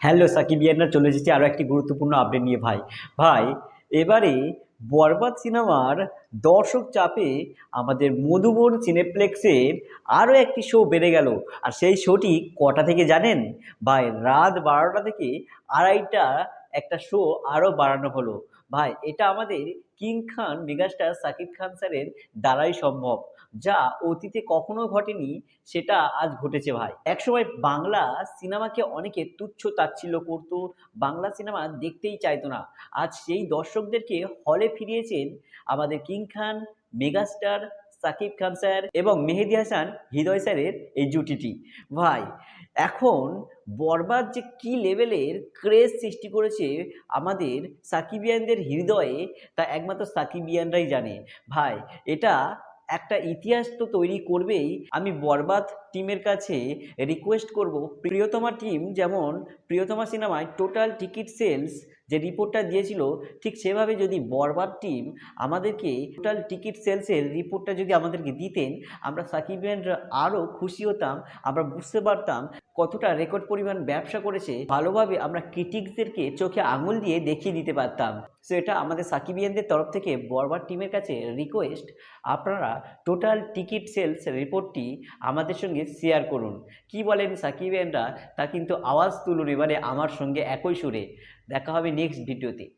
Hello Shakib সাকিবিয়ানরা চলে এসেছি আরও একটি গুরুত্বপূর্ণ আপডেট নিয়ে ভাই। ভাই, এবারে বরবাদ সিনেমার দর্শক চাপে আমাদের মধুবন সিনেপ্লেক্সের আরও একটি শো বেড়ে গেল। আর সেই শোটি কটা থেকে জানেন? ভাই, রাত বারোটা থেকে আড়াইটা একটা শো আরও বাড়ানো হলো। ভাই, এটা আমাদের কিং খান, মেগাস্টার সাকিব খান স্যারের দ্বারাই সম্ভব, যা অতীতে কখনো ঘটেনি, সেটা আজ ঘটেছে ভাই। একসময় বাংলা সিনেমাকে অনেকে তুচ্ছ তাচ্ছিল্য করত, বাংলা সিনেমা দেখতেই চাইতো না। আজ সেই দর্শকদেরকে হলে ফিরিয়েছেন আমাদের king Khan, megastar Shakib Khan sir এবং মেহেদি হাসান, হৃদয় স্যারের এই জুটিটি। ভাই এখন বরবাদ যে কি লেভেলের ক্রেজ সৃষ্টি করেছে আমাদের সাকিবিয়ানদের হৃদয়ে, তা একমাত্র সাকিবিয়ানরাই জানে। ভাই, এটা একটা ইতিহাস তো তৈরি করবেই। আমি বরবাদ টিমের কাছে রিকোয়েস্ট করব। প্রিয়তমা টিম যেমন, প্রিয়তমা সিনেমায় টোটাল টিকিট সেলস যে রিপোর্টটা দিয়েছিল, ঠিক সেভাবে যদি বরবাদ টিম আমাদেরকে টোটাল টিকিট সেলসের রিপোর্টটা যদি আমাদেরকে দিতেন, আমরা সাকিবিয়ানরা আরও খুশি হতাম, আমরা বুঝতে পারতাম কতটা রেকর্ড পরিমাণ ব্যবসা করেছে, ভালোভাবে আমরা ক্রিটিকদেরকে চোখে আঙুল দিয়ে দেখিয়ে দিতে পারতাম। সো এটা আমাদের সাকিবিয়ানদের তরফ থেকে বরবাদ টিমের কাছে রিকোয়েস্ট আপনারা টোটাল টিকিট সেলস রিপোর্টটি আমাদের সঙ্গে শেয়ার করুন। কি বলেন সাকিবিয়ানরা? তা কিন্তু আওয়াজ তুলুন, এবারে আমার সঙ্গে একই সুরে। দেখা হবে नेक्स्ट भिडियोते